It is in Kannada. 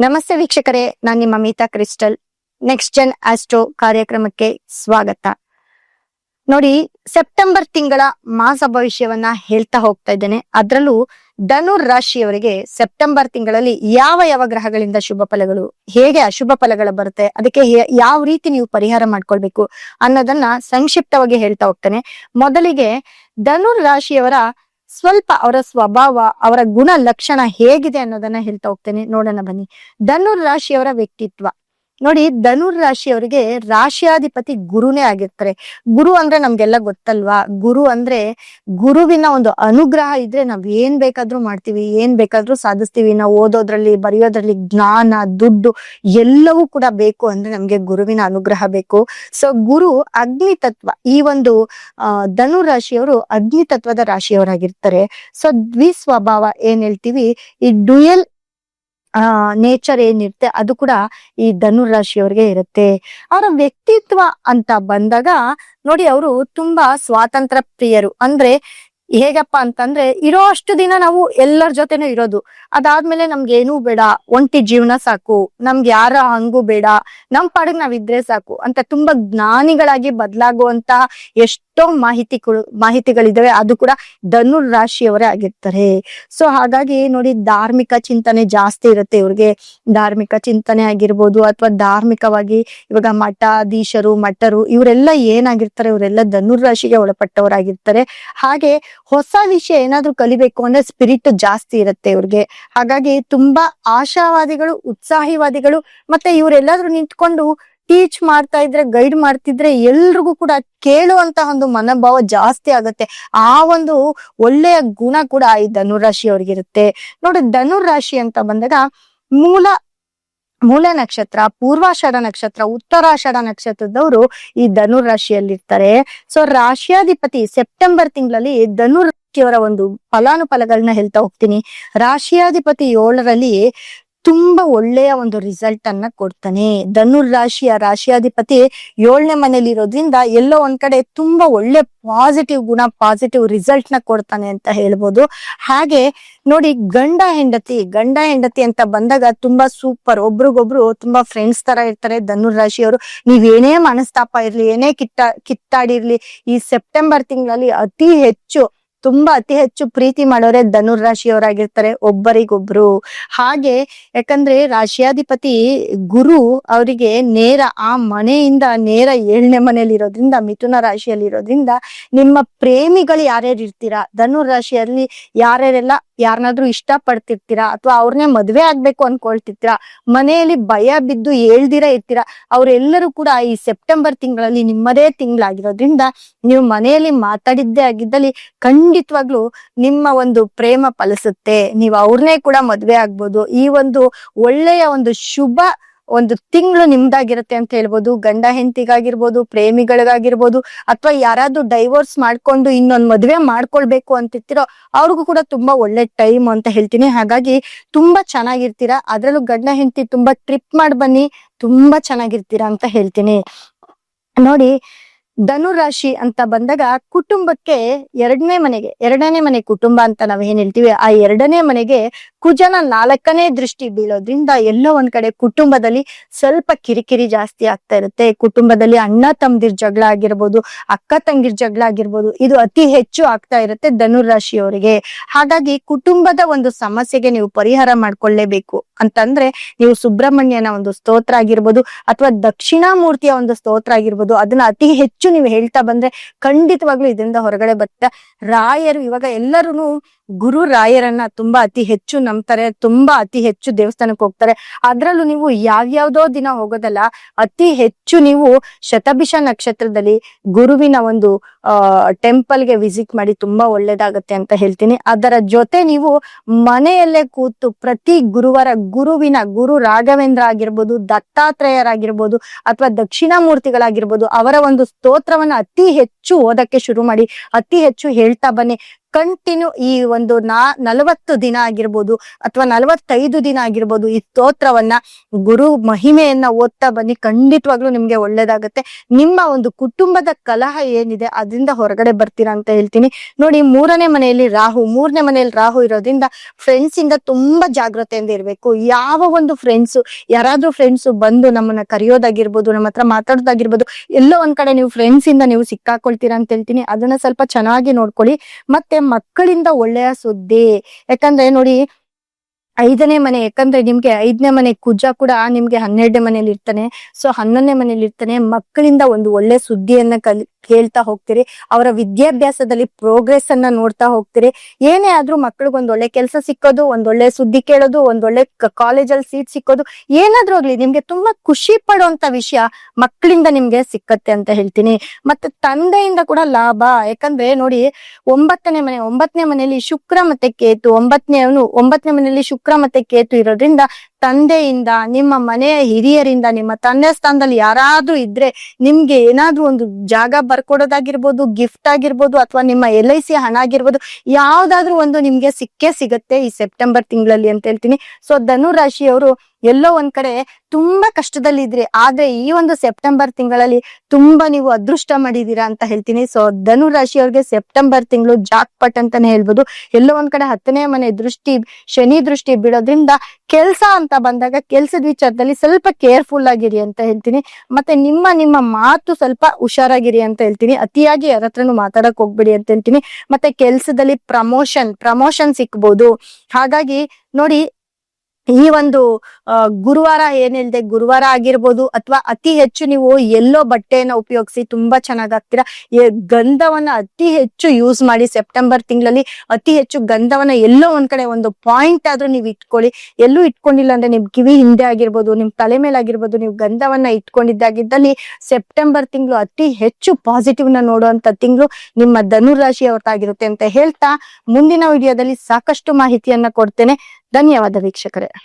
ನಮಸ್ತೆ ವೀಕ್ಷಕರೇ, ನಾನು ನಿಮ್ಮ Meeta Crystal. Next gen astro ಕಾರ್ಯಕ್ರಮಕ್ಕೆ ಸ್ವಾಗತ. ನೋಡಿ, ಸೆಪ್ಟೆಂಬರ್ ತಿಂಗಳ ಮಾಸ ಭವಿಷ್ಯವನ್ನ ಹೇಳ್ತಾ ಹೋಗ್ತಾ ಇದ್ದೇನೆ. ಅದರಲ್ಲೂ ಧನುರ್ ರಾಶಿಯವರಿಗೆ ಸೆಪ್ಟೆಂಬರ್ ತಿಂಗಳಲ್ಲಿ ಯಾವ ಯಾವ ಗ್ರಹಗಳಿಂದ ಶುಭ ಫಲಗಳು, ಹೇಗೆ ಅಶುಭ ಫಲಗಳು ಬರುತ್ತೆ, ಅದಕ್ಕೆ ಯಾವ ರೀತಿ ನೀವು ಪರಿಹಾರ ಮಾಡ್ಕೊಳ್ಬೇಕು ಅನ್ನೋದನ್ನ ಸಂಕ್ಷಿಪ್ತವಾಗಿ ಹೇಳ್ತಾ ಹೋಗ್ತೇನೆ. ಮೊದಲಿಗೆ ಧನುರ್ ರಾಶಿಯವರ ಸ್ವಲ್ಪ ಅವರ ಸ್ವಭಾವ, ಅವರ ಗುಣ ಲಕ್ಷಣ ಹೇಗಿದೆ ಅನ್ನೋದನ್ನ ಹೇಳ್ತಾ ಹೋಗ್ತೇನೆ. ನೋಡೋಣ ಬನ್ನಿ. ಧನುರ್ ರಾಶಿಯವರ ವ್ಯಕ್ತಿತ್ವ. ನೋಡಿ ಧನುರ್ ರಾಶಿಯವರಿಗೆ ರಾಶಿಯಾಧಿಪತಿ ಗುರುನೇ ಆಗಿರ್ತಾರೆ. ಗುರು ಅಂದ್ರೆ ನಮ್ಗೆಲ್ಲ ಗೊತ್ತಲ್ವಾ? ಗುರು ಅಂದ್ರೆ ಗುರುವಿನ ಒಂದು ಅನುಗ್ರಹ ಇದ್ರೆ ನಾವ್ ಏನ್ ಬೇಕಾದ್ರೂ ಮಾಡ್ತೀವಿ, ಏನ್ ಬೇಕಾದ್ರೂ ಸಾಧಿಸ್ತೀವಿ. ನಾವು ಓದೋದ್ರಲ್ಲಿ, ಬರೆಯೋದ್ರಲ್ಲಿ ಜ್ಞಾನ, ದುಡ್ಡು ಎಲ್ಲವೂ ಕೂಡ ಬೇಕು ಅಂದ್ರೆ ನಮ್ಗೆ ಗುರುವಿನ ಅನುಗ್ರಹ ಬೇಕು. ಸೊ ಗುರು ಅಗ್ನಿ ತತ್ವ ಈ ಒಂದು ಧನು ರಾಶಿಯವರು ಅಗ್ನಿ ತತ್ವದ ರಾಶಿಯವರಾಗಿರ್ತಾರೆ. ಸೊ ದ್ವಿಸ್ವಭಾವ ಏನ್ ಹೇಳ್ತೀವಿ? ಈ ಡ್ಯುಯಲ್ ಆ ನೇಚರ್ ಏನಿರುತ್ತೆ ಅದು ಕೂಡ ಈ ಧನು ರಾಶಿಯವರಿಗೆ ಇರುತ್ತೆ. ಅವರ ವ್ಯಕ್ತಿತ್ವ ಅಂತ ಬಂದಾಗ ನೋಡಿ ಅವರು ತುಂಬಾ ಸ್ವಾತಂತ್ರ್ಯ ಪ್ರಿಯರು. ಅಂದ್ರೆ ಹೇಗಪ್ಪ ಅಂತಂದ್ರೆ ಇರೋ ಅಷ್ಟು ದಿನ ನಾವು ಎಲ್ಲರ ಜೊತೆನೂ ಇರೋದು. ಅದಾದ್ಮೇಲೆ ನಮ್ಗೆ ಏನೂ ಬೇಡ. ಒಂಟಿ ಜೀವನ ಸಾಕು. ನಮ್ಗೆ ಯಾರ ಹಂಗು ಬೇಡ. ನಮ್ ಪಾಡಿಗೆ ನಾವ್ ಇದ್ರೆ ಸಾಕು ಅಂತ ತುಂಬಾ ಜ್ಞಾನಿಗಳಾಗಿ ಬದಲಾಗುವಂತ ಎಷ್ಟೋ ಮಾಹಿತಿಗಳು ಮಾಹಿತಿಗಳಿದಾವೆ ಅದು ಕೂಡ ಧನುರ್ ರಾಶಿಯವರೇ ಆಗಿರ್ತಾರೆ. ಸೊ ಹಾಗಾಗಿ ನೋಡಿ, ಧಾರ್ಮಿಕ ಚಿಂತನೆ ಜಾಸ್ತಿ ಇರುತ್ತೆ ಇವ್ರಿಗೆ. ಧಾರ್ಮಿಕ ಚಿಂತನೆ ಆಗಿರ್ಬೋದು ಅಥವಾ ಧಾರ್ಮಿಕವಾಗಿ ಇವಾಗ ಮಠಾಧೀಶರು, ಮಠರು ಇವರೆಲ್ಲ ಏನಾಗಿರ್ತಾರೆ, ಇವರೆಲ್ಲ ಧನುರ್ ರಾಶಿಗೆ ಒಳಪಟ್ಟವರಾಗಿರ್ತಾರೆ. ಹಾಗೆ ಹೊಸ ವಿಷಯ ಏನಾದ್ರೂ ಕಲಿಬೇಕು ಅಂದ್ರೆ ಸ್ಪಿರಿಟ್ ಜಾಸ್ತಿ ಇರುತ್ತೆ ಇವ್ರಿಗೆ. ಹಾಗಾಗಿ ತುಂಬಾ ಆಶಾವಾದಿಗಳು, ಉತ್ಸಾಹಿವಾದಿಗಳು ಮತ್ತೆ ಇವರೆಲ್ಲಾದ್ರೂ ನಿಂತ್ಕೊಂಡು ಟೀಚ್ ಮಾಡ್ತಾ ಇದ್ರೆ ಗೈಡ್ ಮಾಡ್ತಿದ್ರೆ ಎಲ್ರಿಗೂ ಕೂಡ ಕೇಳುವಂತ ಒಂದು ಮನೋಭಾವ ಜಾಸ್ತಿ ಆಗುತ್ತೆ. ಆ ಒಂದು ಒಳ್ಳೆಯ ಗುಣ ಕೂಡ ಈ ಧನುರಾಶಿ ಅವ್ರಿಗಿರುತ್ತೆ. ನೋಡಿ, ಧನುರಾಶಿ ಅಂತ ಬಂದಾಗ ಮೂಲ ಮೂಲ ನಕ್ಷತ್ರ, ಪೂರ್ವಾಷಾಢ ನಕ್ಷತ್ರ, ಉತ್ತರಾಷಾಢ ನಕ್ಷತ್ರದವರು ಈ ಧನುರ್ ರಾಶಿಯಲ್ಲಿರ್ತಾರೆ ಸೊ ರಾಶಿಯಾಧಿಪತಿ ಸೆಪ್ಟೆಂಬರ್ ತಿಂಗಳಲ್ಲಿ ಧನುರ್ ರಾಶಿಯವರ ಒಂದು ಫಲಾನುಫಲಗಳನ್ನ ಹೇಳ್ತಾ ಹೋಗ್ತೀನಿ. ರಾಶಿಯಾಧಿಪತಿ ಏಳರಲ್ಲಿ ತುಂಬಾ ಒಳ್ಳೆಯ ಒಂದು ರಿಸಲ್ಟ್ ಅನ್ನ ಕೊಡ್ತಾನೆ. ಧನುರ್ ರಾಶಿಯ ರಾಶಿಯಾಧಿಪತಿ ಏಳನೇ ಮನೇಲಿ ಇರೋದ್ರಿಂದ ಎಲ್ಲೋ ಒಂದ್ ಕಡೆ ತುಂಬಾ ಒಳ್ಳೆ ಪಾಸಿಟಿವ್ ಗುಣ ಪಾಸಿಟಿವ್ ರಿಸಲ್ಟ್ನ ಕೊಡ್ತಾನೆ ಅಂತ ಹೇಳ್ಬೋದು. ಹಾಗೆ ನೋಡಿ ಗಂಡ ಹೆಂಡತಿ ಗಂಡ ಹೆಂಡತಿ ಅಂತ ಬಂದಾಗ ತುಂಬಾ ಸೂಪರ್ ಒಬ್ರಿಗೊಬ್ರು ತುಂಬಾ ಫ್ರೆಂಡ್ಸ್ ತರ ಇರ್ತಾರೆ ಧನುರ್ ರಾಶಿಯವರು. ನೀವೇನೇ ಮನಸ್ತಾಪ ಇರ್ಲಿ, ಏನೇ ಕಿತ್ತ ಕಿತ್ತಾಡಿರ್ಲಿ, ಈ ಸೆಪ್ಟೆಂಬರ್ ತಿಂಗಳಲ್ಲಿ ಅತಿ ಹೆಚ್ಚು ತುಂಬಾ ಅತಿ ಹೆಚ್ಚು ಪ್ರೀತಿ ಮಾಡೋರೆ ಧನುರ್ ರಾಶಿಯವರಾಗಿರ್ತಾರೆ ಒಬ್ಬರಿಗೊಬ್ರು. ಹಾಗೆ ಯಾಕಂದ್ರೆ ರಾಶಿಯಾಧಿಪತಿ ಗುರು ಅವರಿಗೆ ನೇರ ಆ ಮನೆಯಿಂದ ನೇರ ಏಳನೇ ಮನೆಯಲ್ಲಿ ಇರೋದ್ರಿಂದ ಮಿಥುನ ರಾಶಿಯಲ್ಲಿ ಇರೋದ್ರಿಂದ ನಿಮ್ಮ ಪ್ರೇಮಿಗಳು ಯಾರ್ಯಾರು ಇರ್ತೀರಾ ಧನುರ್ ರಾಶಿಯಲ್ಲಿ ಯಾರ್ಯಾರೆಲ್ಲ ಯಾರನ್ನಾದ್ರೂ ಇಷ್ಟ ಪಡ್ತಿರ್ತೀರಾ ಅಥವಾ ಅವ್ರನ್ನೇ ಮದ್ವೆ ಆಗ್ಬೇಕು ಅನ್ಕೊಳ್ತಿರ್ತೀರಾ? ಮನೆಯಲ್ಲಿ ಭಯ ಬಿದ್ದು ಹೇಳ್ದಿರ ಇರ್ತೀರಾ? ಅವರೆಲ್ಲರೂ ಕೂಡ ಈ ಸೆಪ್ಟೆಂಬರ್ ತಿಂಗಳಲ್ಲಿ ನಿಮ್ಮದೇ ತಿಂಗಳಾಗಿರೋದ್ರಿಂದ ನೀವು ಮನೆಯಲ್ಲಿ ಮಾತಾಡಿದ್ದೇ ಆಗಿದ್ದಲ್ಲಿ ಖಂಡಿತವಾಗ್ಲೂ ನಿಮ್ಮ ಒಂದು ಪ್ರೇಮ ಫಲಿಸುತ್ತೆ ನೀವು ಅವ್ರನ್ನೇ ಕೂಡ ಮದ್ವೆ ಆಗ್ಬೋದು. ಈ ಒಂದು ಒಳ್ಳೆಯ ಒಂದು ಶುಭ ಒಂದು ತಿಂಗಳು ನಿಮ್ದಾಗಿರುತ್ತೆ ಅಂತ ಹೇಳ್ಬೋದು, ಗಂಡ ಹೆಂಡತಿಗಾಗಿರ್ಬೋದು, ಪ್ರೇಮಿಗಳಿಗಾಗಿರ್ಬೋದು, ಅಥವಾ ಯಾರಾದ್ರೂ ಡೈವೋರ್ಸ್ ಮಾಡ್ಕೊಂಡು ಇನ್ನೊಂದ್ ಮದ್ವೆ ಮಾಡ್ಕೊಳ್ಬೇಕು ಅಂತಿರ್ತಿರೋ ಅವ್ರಿಗೂ ಕೂಡ ತುಂಬಾ ಒಳ್ಳೆ ಟೈಮ್ ಅಂತ ಹೇಳ್ತೀನಿ. ಹಾಗಾಗಿ ತುಂಬಾ ಚೆನ್ನಾಗಿರ್ತೀರಾ, ಅದ್ರಲ್ಲೂ ಗಂಡ ಹೆಂಡತಿ ತುಂಬಾ ಟ್ರಿಪ್ ಮಾಡಿ ಬನ್ನಿ, ತುಂಬಾ ಚೆನ್ನಾಗಿರ್ತೀರಾ ಅಂತ ಹೇಳ್ತೀನಿ. ನೋಡಿ ಧನುರಾಶಿ ಅಂತ ಬಂದಾಗ ಕುಟುಂಬಕ್ಕೆ ಎರಡನೇ ಮನೆಗೆ, ಎರಡನೇ ಮನೆ ಕುಟುಂಬ ಅಂತ ನಾವ್ ಏನ್ ಹೇಳ್ತೀವಿ, ಆ ಎರಡನೇ ಮನೆಗೆ ಕುಜನ ನಾಲ್ಕನೇ ದೃಷ್ಟಿ ಬೀಳೋದ್ರಿಂದ ಎಲ್ಲೋ ಒಂದ್ ಕಡೆ ಕುಟುಂಬದಲ್ಲಿ ಸ್ವಲ್ಪ ಕಿರಿಕಿರಿ ಜಾಸ್ತಿ ಆಗ್ತಾ ಇರುತ್ತೆ. ಕುಟುಂಬದಲ್ಲಿ ಅಣ್ಣ ತಮ್ಮದಿರ್ ಜಗಳ ಆಗಿರ್ಬೋದು, ಅಕ್ಕ ತಂಗಿರ್ ಜಗಳ ಆಗಿರ್ಬೋದು, ಇದು ಅತಿ ಹೆಚ್ಚು ಆಗ್ತಾ ಇರುತ್ತೆ ಧನುರ್ ರಾಶಿಯವರಿಗೆ ಹಾಗಾಗಿ ಕುಟುಂಬದ ಒಂದು ಸಮಸ್ಯೆಗೆ ನೀವು ಪರಿಹಾರ ಮಾಡ್ಕೊಳ್ಳೇಬೇಕು. ಅಂತಂದ್ರೆ ನೀವು ಸುಬ್ರಹ್ಮಣ್ಯನ ಒಂದು ಸ್ತೋತ್ರ ಆಗಿರ್ಬೋದು, ಅಥವಾ ದಕ್ಷಿಣಾಮೂರ್ತಿಯ ಒಂದು ಸ್ತೋತ್ರ ಆಗಿರ್ಬೋದು, ಅದನ್ನ ಅತಿ ಹೆಚ್ಚು ನೀವು ಹೇಳ್ತಾ ಬಂದ್ರೆ ಖಂಡಿತವಾಗ್ಲೂ ಇದರಿಂದ ಹೊರಗಡೆ ಬರ್ತಾ. ರಾಯರು ಇವಾಗ ಎಲ್ಲರೂ ಗುರು ರಾಯರನ್ನ ತುಂಬಾ ಅತಿ ಹೆಚ್ಚು ನಂಬ್ತಾರೆ, ತುಂಬಾ ಅತಿ ಹೆಚ್ಚು ದೇವಸ್ಥಾನಕ್ಕೆ ಹೋಗ್ತಾರೆ. ಅದ್ರಲ್ಲೂ ನೀವು ಯಾವ್ಯಾವ್ದೋ ದಿನ ಹೋಗೋದಲ್ಲ, ಅತಿ ಹೆಚ್ಚು ನೀವು ಶತಭಿಷ ನಕ್ಷತ್ರದಲ್ಲಿ ಗುರುವಿನ ಒಂದು, ಆ, ಟೆಂಪಲ್ಗೆ ವಿಸಿಟ್ ಮಾಡಿ ತುಂಬಾ ಒಳ್ಳೇದಾಗತ್ತೆ ಅಂತ ಹೇಳ್ತೀನಿ. ಅದರ ಜೊತೆ ನೀವು ಮನೆಯಲ್ಲೇ ಕೂತು ಪ್ರತಿ ಗುರುವಾರ ಗುರುವಿನ ಗುರು ರಾಘವೇಂದ್ರ ಆಗಿರ್ಬೋದು, ದತ್ತಾತ್ರೇಯರಾಗಿರ್ಬೋದು, ಅಥವಾ ದಕ್ಷಿಣಾಮೂರ್ತಿಗಳಾಗಿರ್ಬೋದು, ಅವರ ಒಂದು ಸ್ತೋತ್ರವನ್ನ ಅತಿ ಹೆಚ್ಚು ಓದಕ್ಕೆ ಶುರು ಮಾಡಿ, ಅತಿ ಹೆಚ್ಚು ಹೇಳ್ತಾ ಬನ್ನಿ. ಕಂಟಿನ್ಯೂ ಈ ಒಂದು ನಾ, ನಲವತ್ತು ದಿನ ಆಗಿರ್ಬೋದು ಅಥವಾ ನಲವತ್ತೈದು ದಿನ ಆಗಿರ್ಬೋದು ಈ ಸ್ತೋತ್ರವನ್ನ ಗುರು ಮಹಿಮೆಯನ್ನ ಓದ್ತಾ ಬನ್ನಿ. ಖಂಡಿತವಾಗ್ಲೂ ನಿಮ್ಗೆ ಒಳ್ಳೇದಾಗತ್ತೆ. ನಿಮ್ಮ ಒಂದು ಕುಟುಂಬದ ಕಲಹ ಏನಿದೆ ಅದರಿಂದ ಹೊರಗಡೆ ಬರ್ತೀರಾ ಅಂತ ಹೇಳ್ತೀನಿ. ನೋಡಿ, ಮೂರನೇ ಮನೆಯಲ್ಲಿ ರಾಹು, ಮೂರನೇ ಮನೆಯಲ್ಲಿ ರಾಹು ಇರೋದ್ರಿಂದ ಫ್ರೆಂಡ್ಸ್ ಇಂದ ತುಂಬಾ ಜಾಗ್ರತೆಯಿಂದ ಇರ್ಬೇಕು. ಯಾವ ಒಂದು ಫ್ರೆಂಡ್ಸ್ ಯಾರಾದ್ರೂ ಫ್ರೆಂಡ್ಸ್ ಬಂದು ನಮ್ಮನ್ನ ಕರೆಯೋದಾಗಿರ್ಬೋದು, ನಮ್ಮ ಹತ್ರ ಮಾತಾಡೋದಾಗಿರ್ಬೋದು, ಎಲ್ಲೋ ಒಂದ್ ಕಡೆ ನೀವು ಫ್ರೆಂಡ್ಸ್ ಇಂದ ನೀವು ಸಿಕ್ಕಾಕೊಳ್ತೀರಾ ಅಂತ ಹೇಳ್ತೀನಿ. ಅದನ್ನ ಸ್ವಲ್ಪ ಚೆನ್ನಾಗಿ ನೋಡ್ಕೊಳ್ಳಿ. ಮತ್ತೆ ಮಕ್ಕಳಿಂದ ಒಳ್ಳೆಯ ಸುದ್ದಿ. ಯಾಕಂದ್ರೆ ನೋಡಿ ಐದನೇ ಮನೆ, ಯಾಕಂದ್ರೆ ನಿಮ್ಗೆ ಐದನೇ ಮನೆ ಕುಜ ಕೂಡ ನಿಮ್ಗೆ ಹನ್ನೆರಡನೇ ಮನೇಲಿ ಇರ್ತಾನೆ. ಸೊ ಹನ್ನೊಂದನೇ ಮನೇಲಿ ಇರ್ತಾನೆ. ಮಕ್ಕಳಿಂದ ಒಂದು ಒಳ್ಳೆ ಸುದ್ದಿಯನ್ನ ಕಲ್, ಕೇಳ್ತಾ ಹೋಗ್ತೀರಿ. ಅವರ ವಿದ್ಯಾಭ್ಯಾಸದಲ್ಲಿ ಪ್ರೋಗ್ರೆಸ್ ಅನ್ನ ನೋಡ್ತಾ ಹೋಗ್ತೀರಿ. ಏನೇ ಆದ್ರೂ ಮಕ್ಳಿಗೆ ಒಂದ್ ಒಳ್ಳೆ ಕೆಲಸ ಸಿಕ್ಕೋದು ಒಂದೊಳ್ಳೆ ಸುದ್ದಿ ಕೇಳೋದು, ಒಂದ್ ಒಳ್ಳೆ ಕಾಲೇಜಲ್ಲಿ ಸೀಟ್ ಸಿಕ್ಕೋದು, ಏನಾದ್ರೂ ಆಗ್ಲಿ ನಿಮ್ಗೆ ತುಂಬಾ ಖುಷಿ ಪಡುವಂತ ವಿಷಯ ಮಕ್ಕಳಿಂದ ನಿಮ್ಗೆ ಸಿಕ್ಕತ್ತೆ ಅಂತ ಹೇಳ್ತೀನಿ. ಮತ್ತೆ ತಂದೆಯಿಂದ ಕೂಡ ಲಾಭ. ಯಾಕಂದ್ರೆ ನೋಡಿ, ಒಂಬತ್ತನೇ ಮನೆ, ಒಂಬತ್ತನೇ ಮನೆಯಲ್ಲಿ ಶುಕ್ರ ಮತ್ತೆ ಕೇತು. ಒಂಬತ್ತನೇ ಒಂಬತ್ತನೇ ಮನೆಯಲ್ಲಿ ಶುಕ್ರ ಮತ್ತೆ ಕೇತು ಇರೋದ್ರಿಂದ ತಂದೆಯಿಂದ, ನಿಮ್ಮ ಮನೆಯ ಹಿರಿಯರಿಂದ, ನಿಮ್ಮ ತಂದೆ ಸ್ಥಾನದಲ್ಲಿ ಯಾರಾದ್ರೂ ಇದ್ರೆ ನಿಮ್ಗೆ ಏನಾದ್ರೂ ಒಂದು ಜಾಗ ಬರ್ಕೊಡೋದಾಗಿರ್ಬೋದು ಗಿಫ್ಟ್ ಆಗಿರ್ಬೋದು, ಅಥವಾ ನಿಮ್ಮ ಎಲ್ ಐ ಸಿ ಹಣ ಆಗಿರ್ಬೋದು, ಯಾವ್ದಾದ್ರೂ ಒಂದು ನಿಮ್ಗೆ ಸಿಕ್ಕೇ ಸಿಗತ್ತೆ ಈ ಸೆಪ್ಟೆಂಬರ್ ತಿಂಗಳಲ್ಲಿ ಅಂತ ಹೇಳ್ತೀನಿ. ಸೊ ಧನು ರಾಶಿಯವರು ಎಲ್ಲೋ ಒಂದ್ ಕಡೆ ತುಂಬಾ ಕಷ್ಟದಲ್ಲಿ ಇದ್ರಿ, ಆದ್ರೆ ಈ ಒಂದು ಸೆಪ್ಟೆಂಬರ್ ತಿಂಗಳಲ್ಲಿ ತುಂಬಾ ನೀವು ಅದೃಷ್ಟ ಮಾಡಿದೀರಾ ಅಂತ ಹೇಳ್ತೀನಿ. ಸೊ ಧನು ರಾಶಿಯವ್ರಿಗೆ ಸೆಪ್ಟೆಂಬರ್ ತಿಂಗಳು ಜಾಕ್ ಪಟ್ ಅಂತಾನೆ ಹೇಳ್ಬೋದು. ಎಲ್ಲೋ ಒಂದ್ ಕಡೆ ಹತ್ತನೇ ಮನೆ ದೃಷ್ಟಿ, ಶನಿ ದೃಷ್ಟಿ ಬಿಡೋದ್ರಿಂದ ಕೆಲ್ಸ ಅಂತ ಬಂದಾಗ ಕೆಲ್ಸದ ವಿಚಾರದಲ್ಲಿ ಸ್ವಲ್ಪ ಕೇರ್ಫುಲ್ ಆಗಿರಿ ಅಂತ ಹೇಳ್ತೀನಿ. ಮತ್ತೆ ನಿಮ್ಮ ನಿಮ್ಮ ಮಾತು ಸ್ವಲ್ಪ ಹುಷಾರಾಗಿರಿ ಅಂತ ಹೇಳ್ತೀನಿ. ಅತಿಯಾಗಿ ಯಾರ ಹತ್ರನು ಮಾತಾಡಕ್ ಹೋಗ್ಬೇಡಿ ಅಂತ ಹೇಳ್ತೀನಿ. ಮತ್ತೆ ಕೆಲ್ಸದಲ್ಲಿ ಪ್ರಮೋಷನ್ ಪ್ರಮೋಷನ್ ಸಿಕ್ಬಹುದು ಹಾಗಾಗಿ ನೋಡಿ ಈ ಒಂದು ಗುರುವಾರ ಏನಿಲ್ದೆ ಗುರುವಾರ ಆಗಿರ್ಬೋದು ಅಥವಾ ಅತಿ ಹೆಚ್ಚು ನೀವು ಎಲ್ಲೋ ಬಟ್ಟೆಯನ್ನ ಉಪಯೋಗಿಸಿ ತುಂಬಾ ಚೆನ್ನಾಗ್ ಆಗ್ತೀರಾ ಎ- ಗಂಧವನ್ನ ಅತಿ ಹೆಚ್ಚು ಯೂಸ್ ಮಾಡಿ ಸೆಪ್ಟೆಂಬರ್ ತಿಂಗಳಲ್ಲಿ ಅತಿ ಹೆಚ್ಚು ಗಂಧವನ್ನ ಎಲ್ಲೋ ಒಂದ್ ಕಡೆ ಒಂದು ಪಾಯಿಂಟ್ ಆದ್ರೂ ನೀವು ಇಟ್ಕೊಳ್ಳಿ. ಎಲ್ಲೂ ಇಟ್ಕೊಂಡಿಲ್ಲ ಅಂದ್ರೆ ನಿಮ್ ಕಿವಿ ಹಿಂದೆ ಆಗಿರ್ಬೋದು, ನಿಮ್ ತಲೆ ಮೇಲೆ ಆಗಿರ್ಬೋದು, ನೀವು ಗಂಧವನ್ನ ಇಟ್ಕೊಂಡಿದ್ದಾಗಿದ್ದಲ್ಲಿ ಸೆಪ್ಟೆಂಬರ್ ತಿಂಗಳು ಅತಿ ಹೆಚ್ಚು ಪಾಸಿಟಿವ್ನ ನೋಡುವಂತ ತಿಂಗಳು ನಿಮ್ಮ ಧನುರಾಶಿ ಹೊರತಾಗಿರುತ್ತೆ ಅಂತ ಹೇಳ್ತಾ ಮುಂದಿನ ವಿಡಿಯೋದಲ್ಲಿ ಸಾಕಷ್ಟು ಮಾಹಿತಿಯನ್ನ ಕೊಡ್ತೇನೆ. ಧನ್ಯವಾದ ವೀಕ್ಷಕರೇ.